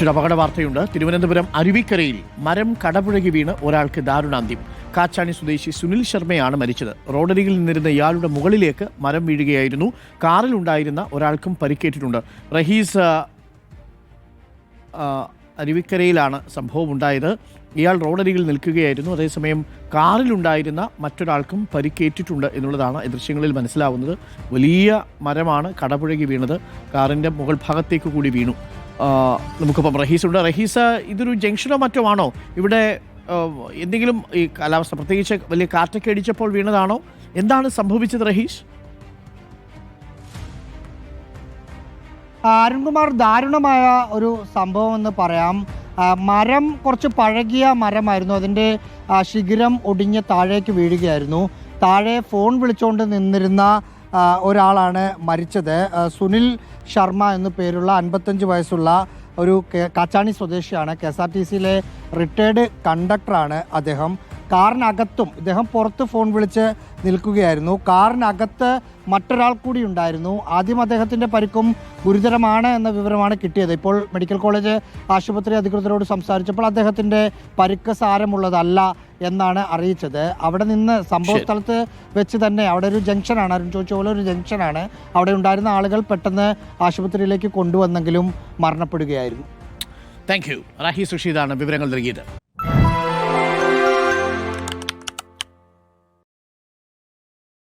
മറ്റൊരു അപകട വാർത്തയുണ്ട്. തിരുവനന്തപുരം അരുവിക്കരയിൽ മരം കടപുഴകി വീണ് ഒരാൾക്ക് ദാരുണാന്ത്യം. കാച്ചാണി സ്വദേശി സുനിൽ ശർമ്മയാണ് മരിച്ചത്. റോഡരികിൽ നിന്നിരുന്ന ഇയാളുടെ മുകളിലേക്ക് മരം വീഴുകയായിരുന്നു. കാറിലുണ്ടായിരുന്ന ഒരാൾക്കും പരിക്കേറ്റിട്ടുണ്ട്. റഹീസ് അരുവിക്കരയിലാണ് സംഭവം ഉണ്ടായത് ഇയാൾ റോഡരികിൽ നിൽക്കുകയായിരുന്നു. അതേസമയം കാറിലുണ്ടായിരുന്ന മറ്റൊരാൾക്കും പരിക്കേറ്റിട്ടുണ്ട് എന്നുള്ളതാണ് ദൃശ്യങ്ങളിൽ മനസ്സിലാവുന്നത്. വലിയ മരമാണ് കടപുഴകി വീണത്. കാറിന്റെ മുകൾ ഭാഗത്തേക്ക് കൂടി വീണു. നമുക്കിപ്പം റഹീസ് ഉണ്ട് റഹീസ് ഇതൊരു ജംഗ്ഷനോ മറ്റോ ആണോ? ഇവിടെ എന്തെങ്കിലും ഈ കാലാവസ്ഥ പ്രത്യേകിച്ച് വലിയ കാറ്റൊക്കെ അടിച്ചപ്പോൾ വീണതാണോ? എന്താണ് സംഭവിച്ചത് റഹീഷ് അരുൺകുമാർ ദാരുണമായ ഒരു സംഭവം എന്ന് പറയാം മരം കുറച്ച് പഴകിയ മരമായിരുന്നു. അതിന്റെ ശിഖിരം ഒടിഞ്ഞ് താഴേക്ക് വീഴുകയായിരുന്നു. താഴെ ഫോൺ വിളിച്ചുകൊണ്ട് നിന്നിരുന്ന ഒരാളാണ് മരിച്ചത്. സുനിൽ ശർമ്മ എന്നു പേരുള്ള അൻപത്തഞ്ച് വയസ്സുള്ള ഒരു കാച്ചാണി സ്വദേശിയാണ്. കെ എസ് ആർ ടി സിയിലെ റിട്ടയർഡ് കണ്ടക്ടറാണ് അദ്ദേഹം. കാറിനകത്തും ഇദ്ദേഹം പുറത്ത് ഫോൺ വിളിച്ച് നിൽക്കുകയായിരുന്നു. കാറിനകത്ത് മറ്റൊരാൾ കൂടി ഉണ്ടായിരുന്നു. ആദ്യം അദ്ദേഹത്തിന്റെ പരിക്കും ഗുരുതരമാണ് എന്ന വിവരമാണ് കിട്ടിയത്. ഇപ്പോൾ മെഡിക്കൽ കോളേജ് ആശുപത്രി അധികൃതരോട് സംസാരിച്ചപ്പോൾ അദ്ദേഹത്തിന്റെ പരിക്ക് സാരമുള്ളതല്ല എന്നാണ് അറിയിച്ചത്. അവിടെ നിന്ന് സംഭവ സ്ഥലത്ത് വെച്ച് തന്നെ അവിടെ ഒരു ജംഗ്ഷനാണ്. അരുൺ ചോദിച്ച പോലെ ഒരു ജംഗ്ഷനാണ്. അവിടെ ഉണ്ടായിരുന്ന ആളുകൾ പെട്ടെന്ന് ആശുപത്രിയിലേക്ക് കൊണ്ടുവന്നെങ്കിലും മരണപ്പെടുകയായിരുന്നു. താങ്ക് യു റഹീസ് റഷീദാണ് വിവരങ്ങൾ നൽകിയത്.